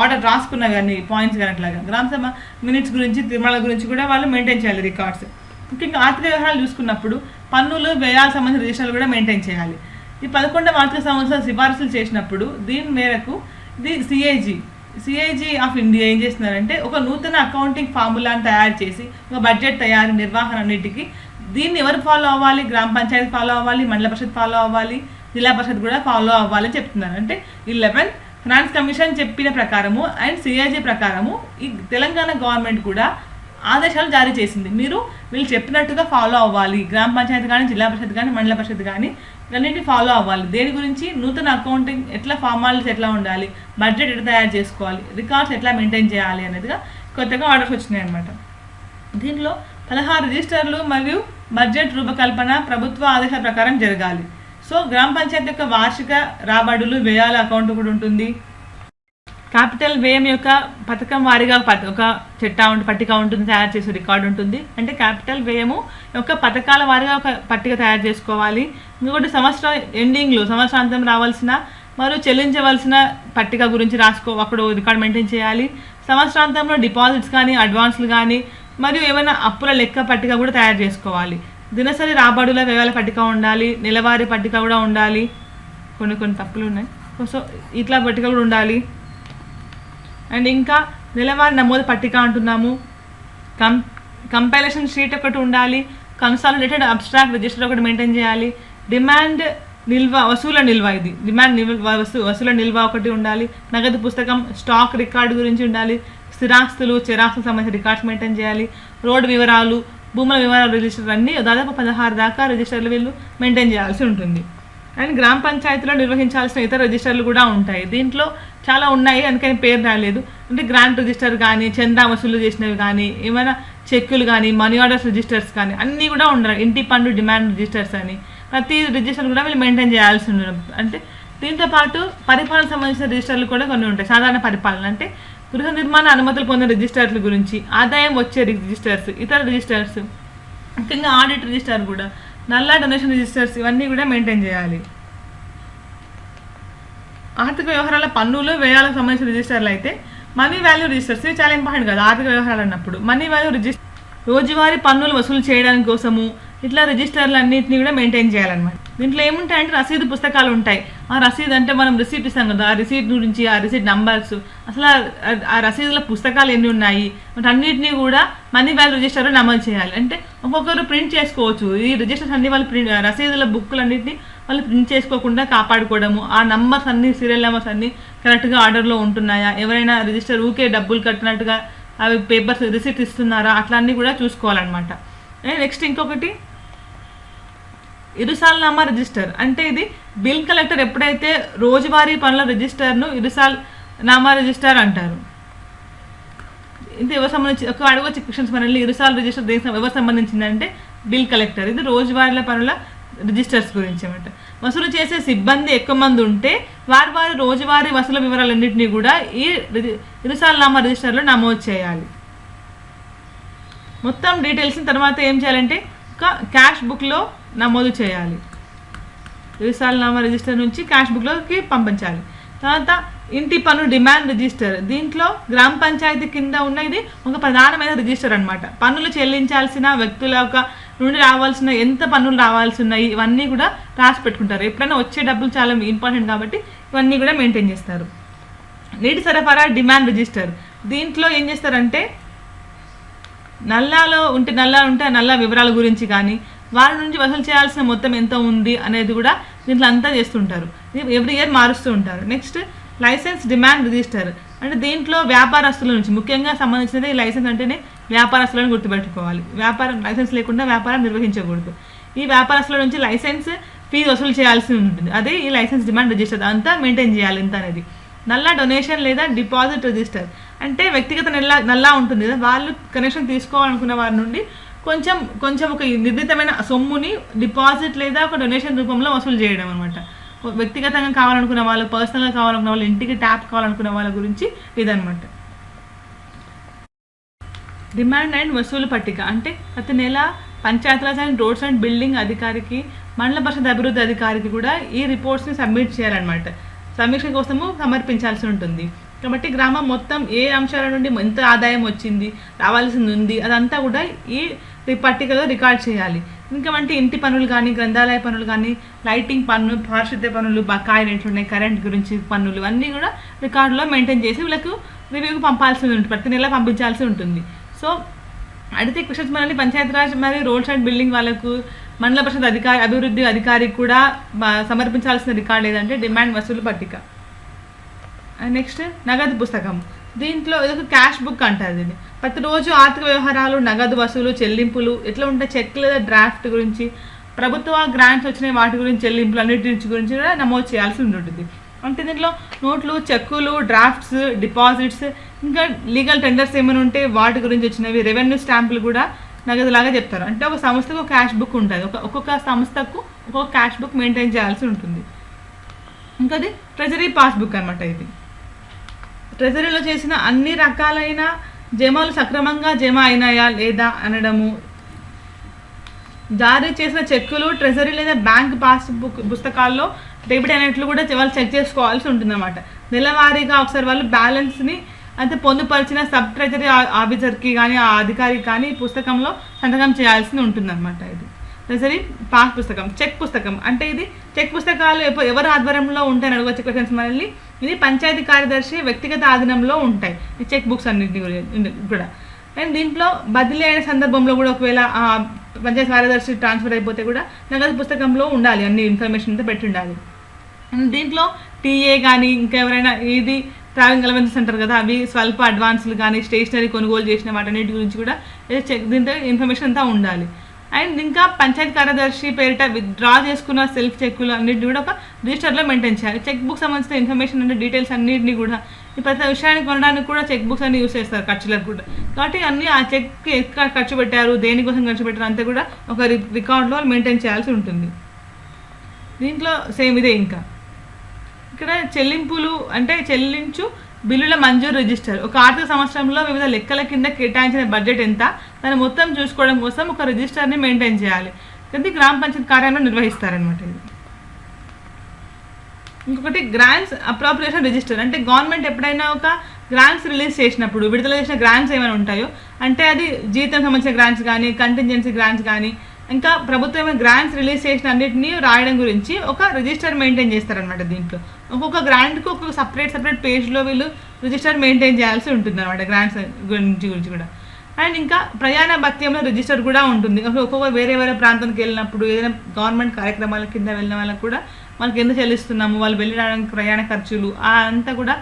Speaker 1: ఆర్డర్ రాసుకున్న కానీ పాయింట్స్ కానీ అట్లాగా. గ్రామ సభ మినిట్స్ గురించి తిరుమల గురించి కూడా వాళ్ళు మెయింటైన్ చేయాలి రికార్డ్స్ ముఖ్యంగా ఆర్థిక వ్యవహారాలు చూసుకున్నప్పుడు పన్నులు వ్యయాలకు సంబంధించిన రిజిస్టర్లు కూడా మెయింటైన్ చేయాలి. ఈ పదకొండవ ఆర్థిక సంవత్సరం సిఫార్సులు చేసినప్పుడు దీని మేరకు the CIG CIG of India ఏం చేస్తున్నారంటే ఒక నూతన అకౌంటింగ్ ఫార్ములాను తయారు చేసి ఒక బడ్జెట్ తయారీ నిర్వహణ అన్నిటికీ దీన్ని ఎవరు ఫాలో అవ్వాలి? గ్రామ పంచాయతీ ఫాలో అవ్వాలి? మండల పరిషత్ ఫాలో అవ్వాలి? జిల్లా పరిషత్ కూడా ఫాలో అవ్వాలి అని చెప్తున్నారు. అంటే ఈ లెవెన్ ఫినాన్స్ కమిషన్ చెప్పిన ప్రకారము అండ్ సిఐజీ ప్రకారము ఈ తెలంగాణ గవర్నమెంట్ కూడా ఆదేశాలు జారీ చేసింది. మీరు వీళ్ళు చెప్పినట్టుగా ఫాలో అవ్వాలి. గ్రామ పంచాయతీ కానీ జిల్లా పరిషత్ కానీ మండల పరిషత్ కానీ ఇవన్నింటినీ ఫాలో అవ్వాలి. దేని గురించి? నూతన అకౌంటింగ్ ఎట్లా ఫార్మాలిటీస్ ఎట్లా ఉండాలి? బడ్జెట్ ఎట్లా తయారు చేసుకోవాలి? రికార్డ్స్ ఎట్లా మెయింటైన్ చేయాలి అనేదిగా కొత్తగా ఆర్డర్స్ వచ్చినాయి అనమాట దీనిలో పదహారు రిజిస్టర్లు మరియు బడ్జెట్ రూపకల్పన ప్రభుత్వ ఆదేశాల ప్రకారం జరగాలి. సో గ్రామ పంచాయతీ యొక్క వార్షిక రాబడులు వ్యయాల అకౌంట్ కూడా ఉంటుంది. క్యాపిటల్ వ్యయం యొక్క పథకం వారిగా ఒక చిట్టా ఉంటుంది పట్టిక ఉంటుంది తయారు చేసే రికార్డు ఉంటుంది. అంటే క్యాపిటల్ వ్యయము యొక్క పథకాల వారిగా ఒక పట్టిక తయారు చేసుకోవాలి. ఇంకొకటి సంవత్సరం ఎండింగ్లో సంవత్సరాంతం రావాల్సిన మరియు చెల్లించవలసిన పట్టిక గురించి రాసుకో అక్కడ రికార్డ్ మెయింటైన్ చేయాలి. సంవత్సరాంతంలో డిపాజిట్స్ కానీ అడ్వాన్స్లు కానీ మరియు ఏమైనా అప్పుల లెక్క పట్టిక కూడా తయారు చేసుకోవాలి. దినసరి రాబడుల వ్యయాల పట్టిక ఉండాలి నెలవారీ పట్టిక కూడా ఉండాలి. కొన్ని కొన్ని తప్పులు ఉన్నాయి. సో ఇట్లా పట్టిక కూడా ఉండాలి. అండ్ ఇంకా నెలవారీ నమోదు పట్టిక అంటున్నాము. కం కంపైలేషన్ షీట్ ఒకటి ఉండాలి. కన్సాలిడేటెడ్ అబ్స్ట్రాక్ట్ రిజిస్టర్ ఒకటి మెయింటైన్ చేయాలి. డిమాండ్ నిల్వ వసూల నిల్వ ఇది. డిమాండ్ నిల్వ వసూ వసూల నిల్వ ఒకటి ఉండాలి. నగదు పుస్తకం స్టాక్ రికార్డు గురించి ఉండాలి. స్థిరాస్తులు చిరాస్తులకు సంబంధించిన రికార్డ్స్ మెయింటైన్ చేయాలి. రోడ్ వివరాలు భూముల వివరాలు రిజిస్టర్ అన్ని దాదాపు పదహారు దాకా రిజిస్టర్లు వీళ్ళు మెయింటైన్ చేయాల్సి ఉంటుంది. అండ్ గ్రామ పంచాయతీలో నిర్వహించాల్సిన ఇతర రిజిస్టర్లు కూడా ఉంటాయి. దీంట్లో చాలా ఉన్నాయి అందుకని పేరు రాలేదు. అంటే గ్రాంట్ రిజిస్టర్ కానీ చందా వసూలు చేసినవి కానీ ఏమైనా చెక్కులు కానీ మనీ ఆర్డర్స్ రిజిస్టర్స్ కానీ అన్నీ కూడా ఉండాలి ఇంటి పండు డిమాండ్ రిజిస్టర్స్ అని. ప్రతి రిజిస్టర్ కూడా వీళ్ళు మెయింటైన్ చేయాల్సి ఉండడం అంటే దీంతో పాటు పరిపాలన సంబంధించిన రిజిస్టర్లు కూడా కొన్ని ఉంటాయి. సాధారణ పరిపాలన. అంటే గృహ నిర్మాణ అనుమతులు పొందిన రిజిస్టర్ల గురించి ఆదాయం వచ్చే రిజిస్టర్స్ ఇతర రిజిస్టర్స్ ముఖ్యంగా ఆడిట్ రిజిస్టర్ కూడా నల్లా డొనేషన్ రిజిస్టర్స్ ఇవన్నీ కూడా మెయింటైన్ చేయాలి. ఆర్థిక వ్యవహారాల పన్నులు వ్యయాలకు సంబంధించిన రిజిస్టర్లు అయితే మనీ వాల్యూ రిజిస్టర్స్ ఇవి చాలా ఇంపార్టెంట్ కదా ఆర్థిక వ్యవహారాలు అన్నప్పుడు. మనీ వాల్యూ రిజిస్టర్ రోజువారీ పన్నులు వసూలు చేయడానికి కోసము ఇట్లా రిజిస్టర్లు అన్నింటినీ కూడా మెయింటైన్ చేయాలన్నమాట. దీంట్లో ఏముంటాయంటే రసీదు పుస్తకాలు ఉంటాయి. ఆ రసీదు అంటే మనం రిసీట్ ఇస్తాం కదా ఆ రిసీట్ గురించి ఆ రిసీట్ నంబర్స్ అసలు ఆ- రసీదుల పుస్తకాలు ఎన్ని ఉన్నాయి? అన్నింటినీ కూడా మనీ వాల్యూ రిజిస్టర్లో నమోదు చేయాలి. అంటే ఒక్కొక్కరు ప్రింట్ చేసుకోవచ్చు. ఈ రిజిస్టర్స్ అన్ని వాళ్ళు ప్రింట్ రసీదుల బుక్లు అన్నింటినీ వాళ్ళు ప్రింట్ చేసుకోకుండా కాపాడుకోవడము. ఆ నంబర్స్ అన్ని సీరియల్ నెంబర్స్ అన్ని కరెక్ట్గా ఆర్డర్లో ఉంటున్నాయా? ఎవరైనా రిజిస్టర్ ఊకే డబ్బులు కట్టినట్టుగా అవి పేపర్స్ రిసీట్ ఇస్తున్నారా? అట్లా అన్నీ కూడా చూసుకోవాలన్నమాట. నెక్స్ట్ ఇంకొకటి. ఇరుసాల్నామా రిజిస్టర్ అంటే ఇది బిల్ కలెక్టర్ ఎప్పుడైతే రోజువారీ పనుల రిజిస్టర్ను ఇరుసాల్ నామా రిజిస్టర్ అంటారు. ఇది ఎవరు సంబంధించి ఒక అడగొచ్చు క్వశ్చన్స్ మనల్ని ఇరుసాల్ రిజిస్టర్ దేనికి ఎవరు సంబంధించిందంటే బిల్ కలెక్టర్ ఇది రోజువారీల పనుల రిజిస్టర్స్ గురించి అనమాట వసూలు చేసే సిబ్బంది ఎక్కువ మంది ఉంటే వారి వారి రోజువారీ వసూల వివరాలన్నింటినీ కూడా ఈ రిజి- ఇరుసాల్నామా రిజిస్టర్లో నమోదు చేయాలి. మొత్తం డీటెయిల్స్ తర్వాత ఏం చేయాలంటే ఒక క్యాష్ బుక్లో నమోదు చేయాలి. నామా రిజిస్టర్ నుంచి క్యాష్ బుక్లోకి పంపించాలి. తర్వాత ఇంటి పన్ను డిమాండ్ రిజిస్టర్. దీంట్లో గ్రామ పంచాయతీ కింద ఉన్న ఇది ఒక ప్రధానమైన రిజిస్టర్ అన్నమాట. పన్నులు చెల్లించాల్సిన వ్యక్తుల యొక్క నుండి రావాల్సిన ఎంత పన్నులు రావాల్సి ఉన్నాయి ఇవన్నీ కూడా రాసి పెట్టుకుంటారు. ఎప్పుడైనా వచ్చే డబ్బులు చాలా ఇంపార్టెంట్ కాబట్టి ఇవన్నీ కూడా మెయింటైన్ చేస్తారు. నీటి సరఫరా డిమాండ్ రిజిస్టర్. దీంట్లో ఏం చేస్తారంటే నల్లాలో ఉంటే నల్లా ఉంటే ఆ నల్లా వివరాల గురించి కానీ వారి నుంచి వసూలు చేయాల్సిన మొత్తం ఎంత ఉంది అనేది కూడా దీంట్లో అంతా చేస్తుంటారు. ఎవ్రీ ఇయర్ మారుస్తూ ఉంటారు. నెక్స్ట్ లైసెన్స్ డిమాండ్ రిజిస్టర్ అంటే దీంట్లో వ్యాపారస్తుల నుంచి ముఖ్యంగా సంబంధించినది ఈ లైసెన్స్ అంటేనే వ్యాపారస్తులను గుర్తుపెట్టుకోవాలి. వ్యాపారం లైసెన్స్ లేకుండా వ్యాపారం నిర్వహించకూడదు. ఈ వ్యాపారస్తుల నుంచి లైసెన్స్ ఫీజు వసూలు చేయాల్సి ఉంటుంది. అదే ఈ లైసెన్స్ డిమాండ్ రిజిస్టర్ అంతా మెయింటైన్ చేయాలి ఇంత అనేది. నల్లా డొనేషన్ లేదా డిపాజిట్ రిజిస్టర్ అంటే వ్యక్తిగత నల్లా నల్లా ఉంటుంది కదా. వాళ్ళు కనెక్షన్ తీసుకోవాలనుకున్న వారి నుండి కొంచెం కొంచెం ఒక నిర్ణీతమైన సొమ్ముని డిపాజిట్ లేదా ఒక డొనేషన్ రూపంలో వసూలు చేయడం అనమాట వ్యక్తిగతంగా కావాలనుకున్న వాళ్ళు పర్సనల్గా కావాలనుకున్న వాళ్ళు ఇంటికి ట్యాప్ కావాలనుకున్న వాళ్ళ గురించి ఇదనమాట డిమాండ్ అండ్ వసూలు పట్టిక. అంటే ప్రతి నెల Panchayati Raj and roads and building అధికారికి మండల పరిషత్ అభివృద్ధి అధికారికి కూడా ఈ రిపోర్ట్స్ని సబ్మిట్ చేయాలన్నమాట. సమీక్ష కోసము సమర్పించాల్సి ఉంటుంది. కాబట్టి గ్రామం మొత్తం ఏ అంశాల నుండి ఎంత ఆదాయం వచ్చింది రావాల్సింది ఉంది అదంతా కూడా ఈ పట్టికలో రికార్డ్ చేయాలి. ఇంకా అంటే ఇంటి పనులు కానీ గ్రంథాలయ పనులు కానీ లైటింగ్ పన్ను పారిశుద్ధ్య పనులు బకాయిలు ఎట్లున్నాయి కరెంట్ గురించి పన్నులు అన్నీ కూడా రికార్డులో మెయింటైన్ చేసి వీళ్ళకు రివ్యూకి పంపాల్సి ఉంటుంది. ప్రతి నెల పంపించాల్సి ఉంటుంది. సో అడిగితే క్వశ్చన్స్ మనల్ని పంచాయతీరాజ్ మరియు రోడ్ సైడ్ బిల్డింగ్ వాళ్ళకు మండల పరిషత్ అధికారి అభివృద్ధి అధికారికి కూడా సమర్పించాల్సిన రికార్డు ఏదంటే డిమాండ్ వసూలు పట్టిక. నెక్స్ట్ నగదు పుస్తకం. దీంట్లో ఇది ఒక క్యాష్ బుక్ అంటారు దీన్ని. ప్రతిరోజు ఆర్థిక వ్యవహారాలు నగదు వసూలు చెల్లింపులు ఎట్లా ఉంటాయి చెక్ లేదా డ్రాఫ్ట్ గురించి ప్రభుత్వ గ్రాంట్స్ వచ్చిన వాటి గురించి చెల్లింపులు అన్నిటి గురించి కూడా నమోదు చేయాల్సి ఉంటుంది అంటే దీంట్లో నోట్లు చెక్కులు డ్రాఫ్ట్స్ డిపాజిట్స్ ఇంకా లీగల్ టెండర్స్ ఏమైనా ఉంటే వాటి గురించి వచ్చినవి రెవెన్యూ స్టాంపులు కూడా నగదులాగా చెప్తారు. అంటే ఒక సంస్థకు ఒక క్యాష్ బుక్ ఉంటుంది. ఒక ఒక్కొక్క సంస్థకు ఒక్కొక్క క్యాష్ బుక్ మెయింటైన్ చేయాల్సి ఉంటుంది. ఇంకా అది ట్రెజరీ పాస్బుక్ అనమాట ఇది. ట్రెజరీలో చేసిన అన్ని రకాలైన జమాలు సక్రమంగా జమ అయినాయా లేదా అనడము. జారీ చేసిన చెక్కులు ట్రెజరీ లేదా బ్యాంక్ పాస్బుక్ పుస్తకాల్లో డెబిట్ అయినట్లు కూడా వాళ్ళు చెక్ చేసుకోవాల్సి ఉంటుందన్నమాట. నెలవారీగా ఒకసారి వాళ్ళు బ్యాలెన్స్ని అయితే పొందుపరిచిన సబ్ ట్రెజరీ ఆఫీసర్కి కానీ ఆ అధికారికి కానీ పుస్తకంలో సంతకం చేయాల్సి ఉంటుందన్నమాట ఇది. ట్రెజరీ పాస్ పుస్తకం చెక్ పుస్తకం. అంటే ఇది చెక్ పుస్తకాలు ఎవరు ఆధ్వర్యంలో ఉంటాయని అడగవచ్చు క్వశ్చన్స్ మనల్ని. ఇది పంచాయతీ కార్యదర్శి వ్యక్తిగత ఆధీనంలో ఉంటాయి. ఈ చెక్ బుక్స్ అన్నింటినీ కూడా- కూడా. అండ్ దీంట్లో బదిలీ అయిన సందర్భంలో కూడా ఒకవేళ పంచాయతీ కార్యదర్శి ట్రాన్స్ఫర్ అయిపోతే కూడా నగదు పుస్తకంలో ఉండాలి. అన్ని ఇన్ఫర్మేషన్ అంతా పెట్టి ఉండాలి అండ్ దీంట్లో టీఏ కానీ ఇంకా ఎవరైనా ఇది ట్రావెలింగ్ అలవెన్సెస్ అంటారు కదా అవి స్వల్ప అడ్వాన్స్లు కానీ స్టేషనరీ కొనుగోలు చేసిన వాటన్నిటి గురించి కూడా చెక్ దీంతో ఇన్ఫర్మేషన్ అంతా ఉండాలి. అండ్ ఇంకా పంచాయతీ కార్యదర్శి పేరిట డ్రా చేసుకున్న సెల్ఫ్ చెక్కులు అన్నింటినీ కూడా ఒక రిజిస్టర్లో మెయింటైన్ చేయాలి. చెక్ బుక్ సంబంధించిన ఇన్ఫర్మేషన్ అంటే డీటెయిల్స్ అన్నింటినీ కూడా ఈ ప్రతి విషయాన్ని కొనడానికి కూడా చెక్ బుక్స్ అన్ని యూస్ చేస్తారు ఖర్చులకు కూడా. కాబట్టి అన్ని ఆ చెక్ ఎక్కడ ఖర్చు పెట్టారు దేనికోసం ఖర్చు పెట్టారు అంతా కూడా ఒక రికార్డులో మెయింటైన్ చేయాల్సి ఉంటుంది. దీంట్లో సేమ్ ఇదే ఇంకా. ఇక్కడ చెల్లింపులు అంటే చెల్లించు బిల్లుల మంజూరు రిజిస్టర్. ఒక ఆర్థిక సంవత్సరంలో వివిధ లెక్కల కింద కేటాయించిన బడ్జెట్ ఎంత? దాన్ని మొత్తం చూసుకోవడం కోసం ఒక రిజిస్టర్ని మెయింటైన్ చేయాలి. ఇది గ్రామ పంచాయతీ కార్యాలయంలో నిర్వహిస్తారనమాట ఇది. ఇంకొకటి గ్రాంట్స్ అప్రాప్రియేషన్ రిజిస్టర్. అంటే గవర్నమెంట్ ఎప్పుడైనా ఒక గ్రాంట్స్ రిలీజ్ చేసినప్పుడు విడుదల చేసిన గ్రాంట్స్ ఏమైనా ఉంటాయో? అంటే అది జీతం సంబంధించిన గ్రాంట్స్ కానీ కంటింజెన్సీ గ్రాంట్స్ కానీ ఇంకా ప్రభుత్వం గ్రాంట్స్ రిలీజ్ చేసిన అన్నింటినీ రాయడం గురించి ఒక రిజిస్టర్ మెయింటైన్ చేస్తారనమాట దీంట్లో. ఒక్కొక్క గ్రాంట్కి ఒక్కొక్క సపరేట్ సపరేట్ పేజ్లో వీళ్ళు రిజిస్టర్ మెయింటైన్ చేయాల్సి ఉంటుంది అనమాట గ్రాంట్స్ గురించి గురించి కూడా. అండ్ ఇంకా ప్రయాణ భత్యంలో రిజిస్టర్ కూడా ఉంటుంది. ఒక్కొక్క వేరే వేరే ప్రాంతానికి వెళ్ళినప్పుడు ఏదైనా గవర్నమెంట్ కార్యక్రమాల కింద వెళ్ళిన వాళ్ళకి కూడా మనకి ఎంత చెల్లిస్తున్నాము? వాళ్ళు వెళ్ళి రావడానికి ప్రయాణ ఖర్చులు అంతా కూడా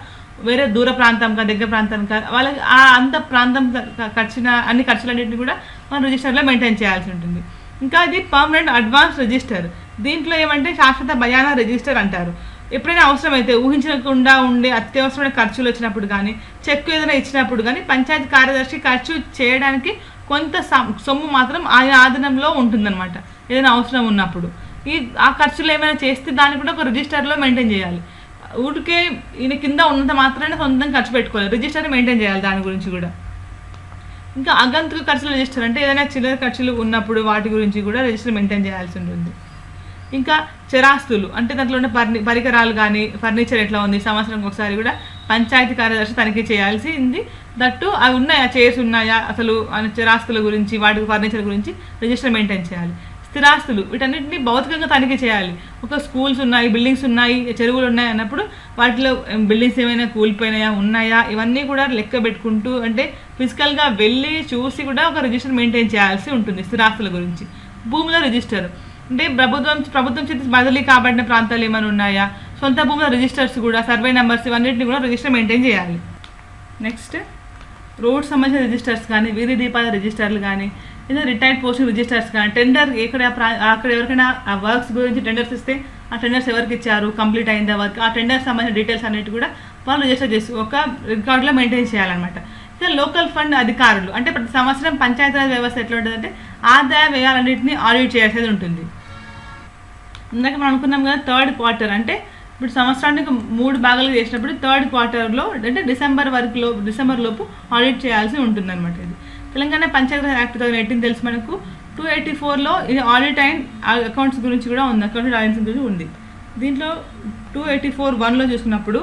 Speaker 1: వేరే దూర ప్రాంతంగా దగ్గర ప్రాంతానికి వాళ్ళకి ఆ అంత ప్రాంతం ఖర్చున అన్ని అన్ని ఖర్చులన్నింటినీ కూడా మనం రిజిస్టర్లో మెయింటైన్ చేయాల్సి ఉంటుంది. ఇంకా ఇది పర్మనెంట్ అడ్వాన్స్ రిజిస్టర్ దీంట్లో ఏమంటే శాశ్వత భయాన రిజిస్టర్ అంటారు. ఎప్పుడైనా అవసరమైతే ఊహించకుండా ఉండే అత్యవసరమైన ఖర్చులు వచ్చినప్పుడు కానీ చెక్ ఏదైనా ఇచ్చినప్పుడు కానీ పంచాయతీ కార్యదర్శి ఖర్చు చేయడానికి కొంత సొమ్ము మాత్రం ఆయన ఆధీనంలో ఉంటుందన్నమాట. ఏదైనా అవసరం ఉన్నప్పుడు. ఈ ఆ ఖర్చులు ఏమైనా చేస్తే దాన్ని కూడా ఒక రిజిస్టర్లో మెయింటైన్ చేయాలి. ఊరికే ఈయన కింద ఉన్నంత మాత్రమే సొంతం ఖర్చు పెట్టుకోవాలి. రిజిస్టర్ మెయింటైన్ చేయాలి దాని గురించి కూడా. ఇంకా అగంతుక ఖర్చులు రిజిస్టర్ అంటే ఏదైనా చిల్లర ఖర్చులు ఉన్నప్పుడు వాటి గురించి కూడా రిజిస్టర్ మెయింటైన్ చేయాల్సి ఉంటుంది. ఇంకా చరాస్తులు అంటే దాంట్లో ఉన్న పర్ని పరికరాలు కానీ ఫర్నిచర్ ఎట్లా ఉంది సంవత్సరంకి ఒకసారి కూడా పంచాయతీ కార్యదర్శి తనిఖీ చేయాల్సింది దట్టు అవి ఉన్నాయా చైర్స్ ఉన్నాయా అసలు చిరాస్తుల చరాస్తుల గురించి వాటి ఫర్నిచర్ గురించి రిజిస్టర్ మెయింటైన్ చేయాలి. స్థిరాస్తులు. వీటన్నిటిని భౌతికంగా తనిఖీ చేయాలి. ఒక స్కూల్స్ ఉన్నాయి బిల్డింగ్స్ ఉన్నాయి చెరువులు ఉన్నాయి అన్నప్పుడు వాటిలో బిల్డింగ్స్ ఏమైనా కూలిపోయినాయా ఉన్నాయా ఇవన్నీ కూడా లెక్క పెట్టుకుంటూ అంటే ఫిజికల్గా వెళ్ళి చూసి కూడా ఒక రిజిస్టర్ మెయింటైన్ చేయాల్సి ఉంటుంది స్థిరాస్తుల గురించి. భూముల రిజిస్టర్. అంటే ప్రభుత్వం ప్రభుత్వం చేతి బదిలీ కాబడిన ప్రాంతాలు ఏమైనా ఉన్నాయా? సొంత భూముల రిజిస్టర్స్ కూడా సర్వే నెంబర్స్ ఇవన్నింటిని కూడా రిజిస్టర్ మెయింటైన్ చేయాలి. నెక్స్ట్ రోడ్ సంబంధించిన రిజిస్టర్స్ కానీ వీధి దీపాల రిజిస్టర్లు కానీ ఏదో రిటైర్డ్ పోస్ట్ రిజిస్టర్స్ కానీ టెండర్ ఎక్కడ ప్రా- అక్కడ ఎవరికైనా ఆ వర్క్స్ గురించి టెండర్స్ ఇస్తే ఆ టెండర్స్ ఎవరికి ఇచ్చారు కంప్లీట్ అయిందా వర్క్ ఆ టెండర్ సంబంధించిన డీటెయిల్స్ అన్నిటి కూడా వాళ్ళు రిజిస్టర్ చేసి ఒక రికార్డులో మెయింటైన్ చేయాలన్నమాట. ఇక లోకల్ ఫండ్ అధికారులు అంటే ప్రతి సంవత్సరం పంచాయతీరాజ్ వ్యవస్థ ఎట్లా ఉంటుందంటే ఆదాయ వ్యయాలన్నింటినీ ఆడిట్ చేసేది ఉంటుంది. ఇందాక మనం అనుకున్నాం కదా థర్డ్ క్వార్టర్ అంటే ఇప్పుడు సంవత్సరానికి మూడు భాగాలు చేసినప్పుడు థర్డ్ క్వార్టర్లో అంటే డిసెంబర్ వరకులో డిసెంబర్ లోపు ఆడిట్ చేయాల్సి ఉంటుంది అనమాట ఇది. Telangana Panchayati Raj act two thousand eighteen తెలుసు మనకు. టూ ఎయిటీ ఫోర్లో ఇది ఆడిట్ అండ్ అకౌంట్స్ గురించి కూడా ఉంది. అకౌంట్ ఆడిట్స్ గురించి ఉంది. దీంట్లో టూ ఎయిటీ ఫోర్ వన్లో చూసుకున్నప్పుడు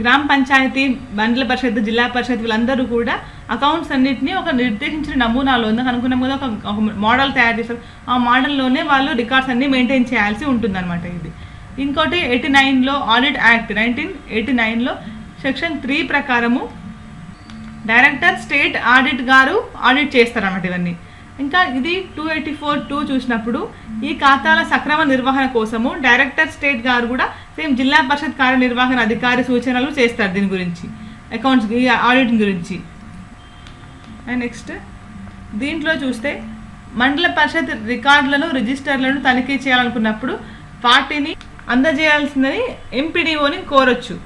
Speaker 1: గ్రామ పంచాయతీ మండల పరిషత్ జిల్లా పరిషత్ వీళ్ళందరూ కూడా అకౌంట్స్ అన్నిటిని ఒక నిర్దేశించిన నమూనాలో ఉంది. అనుకున్నాం కదా ఒక ఒక మోడల్ తయారు చేస్తారు ఆ మోడల్లోనే వాళ్ళు రికార్డ్స్ అన్నీ మెయింటైన్ చేయాల్సి ఉంటుందన్నమాట ఇది. ఇంకోటి ఎయిటీ నైన్లో ఆడిట్ యాక్ట్ నైన్టీన్ ఎయిటీ నైన్లో సెక్షన్ త్రీ ప్రకారము డైరెక్టర్ స్టేట్ ఆడిట్ గారు ఆడిట్ చేస్తారన్నమాట ఇవన్నీ. ఇంకా ఇది టూ ఎయిటీ ఫోర్ టూ చూసినప్పుడు ఈ ఖాతాల సక్రమ నిర్వహణ కోసము డైరెక్టర్ స్టేట్ గారు కూడా సేమ్ జిల్లా పరిషత్ కార్యనిర్వహణ అధికారి సూచనలు చేస్తారు దీని గురించి అకౌంట్స్ ఈ ఆడిట్ గురించి. అండ్ నెక్స్ట్ దీంట్లో చూస్తే మండల పరిషత్ రికార్డులను రిజిస్టర్లను తనిఖీ చేయాలనుకున్నప్పుడు వాటిని అందజేయాల్సిందని ఎంపీడీఓని కోరొచ్చు.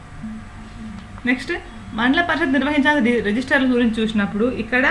Speaker 1: నెక్స్ట్ మండల పరిషత్ నిర్వహించాల్సిన రిజిస్టర్ల గురించి చూసినప్పుడు ఇక్కడ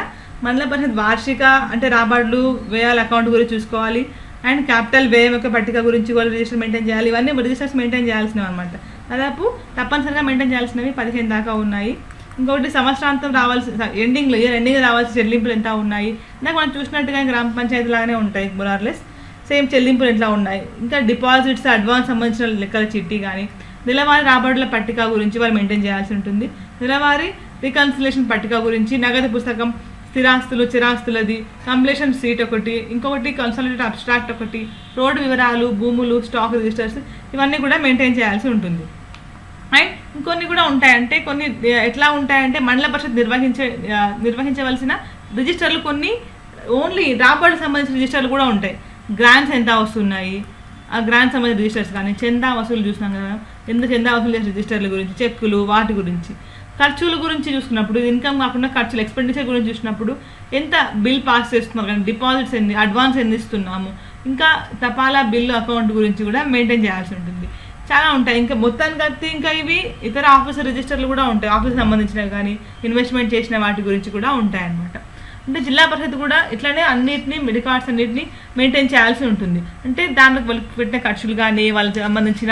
Speaker 1: మండల పరిషత్ వార్షిక అంటే రాబడులు వ్యయాల అకౌంట్ గురించి చూసుకోవాలి. అండ్ క్యాపిటల్ వ్యయం యొక్క పట్టిక గురించి కూడా రిజిస్టర్ మెయింటైన్ చేయాలి. ఇవన్నీ రిజిస్టర్స్ మెయింటైన్ చేయాల్సినవి అనమాట దాదాపు తప్పనిసరిగా మెయింటైన్ చేయాల్సినవి పదిహేను దాకా ఉన్నాయి. ఇంకొకటి సంవత్సరాంతం రావాల్సి ఎండింగ్లో ఇయర్ ఎండింగ్ రావాల్సిన చెల్లింపులు ఎంత ఉన్నాయి? ఇందాక మనం చూసినట్టుగా గ్రామ పంచాయతీ లాగానే ఉంటాయి మొరార్లెస్ సేమ్ చెల్లింపులు ఎట్లా ఉన్నాయి? ఇంకా డిపాజిట్స్ అడ్వాన్స్ సంబంధించిన లెక్కల చిట్టి కానీ నెలవారీ రాబడుల పట్టిక గురించి వాళ్ళు మెయింటైన్ చేయాల్సి ఉంటుంది. నెలవారీ రికన్సిలేషన్ పట్టిక గురించి నగదు పుస్తకం స్థిరాస్తులు చిరాస్తులది కంప్లీషన్ సీట్ ఒకటి ఇంకొకటి కన్సల్టేట్ అబ్స్ట్రాక్ట్ ఒకటి రోడ్డు వివరాలు భూములు స్టాక్ రిజిస్టర్స్ ఇవన్నీ కూడా మెయింటైన్ చేయాల్సి ఉంటుంది. అండ్ ఇంకొన్ని కూడా ఉంటాయంటే కొన్ని ఎట్లా ఉంటాయంటే మండల పరిషత్ నిర్వహించే నిర్వహించవలసిన రిజిస్టర్లు కొన్ని ఓన్లీ రాబడి సంబంధించిన రిజిస్టర్లు కూడా ఉంటాయి. గ్రాంట్స్ ఎంత వస్తున్నాయి? ఆ గ్రాంట్ సంబంధించిన రిజిస్టర్స్ కానీ చందా వసూలు చూసినాం కదా. ఎందుకు చందా వసూలు చేసే రిజిస్టర్ల గురించి చెక్కులు వాటి గురించి. ఖర్చుల గురించి చూసుకున్నప్పుడు ఇన్కమ్ కాకుండా ఖర్చులు ఎక్స్పెండిచర్ గురించి చూసినప్పుడు ఎంత బిల్ పాస్ చేస్తున్నారు కానీ డిపాజిట్స్ ఎన్ని అడ్వాన్స్ ఎన్ని ఇస్తున్నాము. ఇంకా తపాలా బిల్లు అకౌంట్ గురించి కూడా మెయింటైన్ చేయాల్సి ఉంటుంది. చాలా ఉంటాయి. ఇంకా మొత్తానికి అయితే ఇంకా ఇవి ఇతర ఆఫీసర్ రిజిస్టర్లు కూడా ఉంటాయి. ఆఫీస్ సంబంధించినవి కానీ ఇన్వెస్ట్మెంట్ చేసిన వాటి గురించి కూడా ఉంటాయి అన్నమాట అంటే జిల్లా పరిషత్ కూడా ఇట్లానే అన్నిటిని రికార్డ్స్ అన్నింటినీ మెయింటైన్ చేయాల్సి ఉంటుంది. అంటే దాంట్లో వాళ్ళకి పెట్టిన ఖర్చులు కానీ వాళ్ళకి సంబంధించిన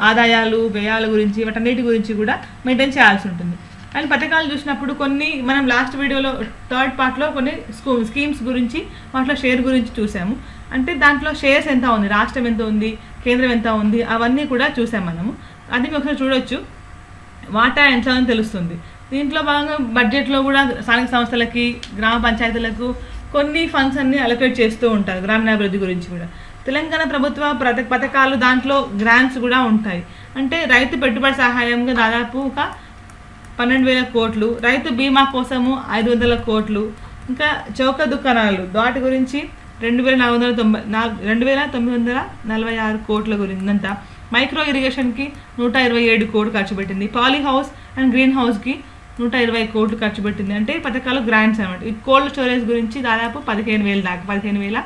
Speaker 1: ఆదాయాలు వ్యయాల గురించి వాటన్నిటి గురించి కూడా మెయింటైన్ చేయాల్సి ఉంటుంది. అండ్ పథకాలు చూసినప్పుడు కొన్ని మనం లాస్ట్ వీడియోలో థర్డ్ పార్ట్లో కొన్ని స్కూ స్కీమ్స్ గురించి వాటిలో షేర్ గురించి చూసాము. అంటే దాంట్లో షేర్స్ ఎంత ఉంది రాష్ట్రం ఎంత ఉంది కేంద్రం ఎంత ఉంది అవన్నీ కూడా చూసాం మనము. అది మీరు ఒకసారి చూడొచ్చు. వాటా ఎంత అని తెలుస్తుంది. దీంట్లో భాగంగా బడ్జెట్లో కూడా స్థానిక సంస్థలకి గ్రామ పంచాయతీలకు కొన్ని ఫండ్స్ అన్ని అలొకేట్ చేస్తూ ఉంటారు గ్రామీణాభివృద్ధి గురించి కూడా. తెలంగాణ ప్రభుత్వ ప్రత పథకాలు దాంట్లో గ్రాంట్స్ కూడా ఉంటాయి. అంటే రైతు పెట్టుబడి సహాయంగా దాదాపు ఒక పన్నెండు వేల కోట్లు రైతు బీమా కోసము ఐదు వందల కోట్లు ఇంకా చౌక దుకాణాలు వాటి గురించి రెండు వేల నాలుగు వందల తొంభై నాలుగు రెండు వేల తొమ్మిది వందల నలభై ఆరు కోట్ల గురించి అంతా మైక్రో ఇరిగేషన్కి నూట ఇరవై ఏడు కోట్లు ఖర్చు పెట్టింది. పాలీ హౌస్ అండ్ గ్రీన్ హౌస్కి నూట ఇరవై కోట్లు ఖర్చు పెట్టింది. అంటే పథకాలు గ్రాంట్స్ అనమాట ఈ కోల్డ్ స్టోరేజ్ గురించి దాదాపు పదిహేను వేలు దాకా పదిహేను వేల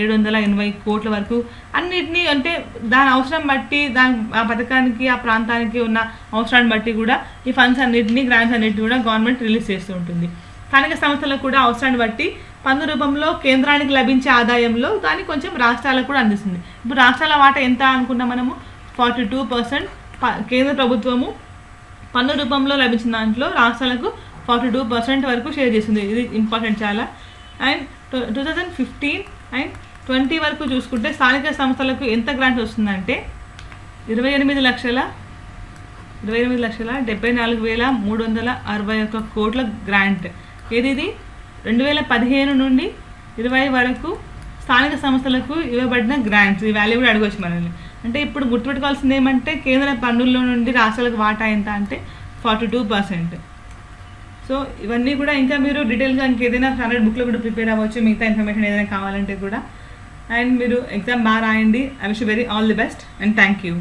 Speaker 1: ఏడు వందల ఎనభై కోట్ల వరకు. అన్నిటినీ అంటే దాని అవసరం బట్టి దాని ఆ పథకానికి ఆ ప్రాంతానికి ఉన్న అవసరాన్ని బట్టి కూడా ఈ ఫండ్స్ అన్నింటినీ గ్రాంట్స్ అన్నిటిని కూడా గవర్నమెంట్ రిలీజ్ చేస్తూ ఉంటుంది. స్థానిక సంస్థలకు కూడా అవసరాన్ని బట్టి పన్ను రూపంలో కేంద్రానికి లభించే ఆదాయంలో దాన్ని కొంచెం రాష్ట్రాలకు కూడా అందిస్తుంది. ఇప్పుడు రాష్ట్రాల వాటా ఎంత అనుకున్నా మనము? ఫార్టీ టూ పర్సెంట్ కేంద్ర ప్రభుత్వము పన్ను రూపంలో లభించిన దాంట్లో రాష్ట్రాలకు ఫార్టీ టూ పర్సెంట్ వరకు షేర్ చేస్తుంది. ఇది ఇంపార్టెంట్ చాలా. And two thousand fifteen and twenty వరకు చూసుకుంటే స్థానిక సంస్థలకు ఎంత గ్రాంట్ వస్తుందంటే ఇరవై ఎనిమిది లక్షల ఇరవై ఎనిమిది లక్షల డెబ్బై నాలుగు వేల మూడు వందల అరవై ఒక్క కోట్ల గ్రాంట్. ఏది ఇది రెండు వేల పదిహేను నుండి ఇరవై వరకు స్థానిక సంస్థలకు ఇవ్వబడిన గ్రాంట్స్. ఈ వాల్యూ కూడా అడగవచ్చు మనల్ని. అంటే ఇప్పుడు గుర్తుపెట్టుకోవాల్సింది ఏమంటే కేంద్ర పన్నుల్లో నుండి రాష్ట్రాలకు వాటా ఎంత అంటే ఫార్టీ టూ పర్సెంట్. సో ఇవన్నీ కూడా ఇంకా మీరు డీటెయిల్గా ఇంకేదైనా స్టాండర్డ్ బుక్లో కూడా ప్రిపేర్ అవ్వచ్చు మిగతా ఇన్ఫర్మేషన్ ఏదైనా కావాలంటే కూడా. అండ్ మీరు ఎగ్జామ్ బాగా రాయండి. I wish very all the best and thank you.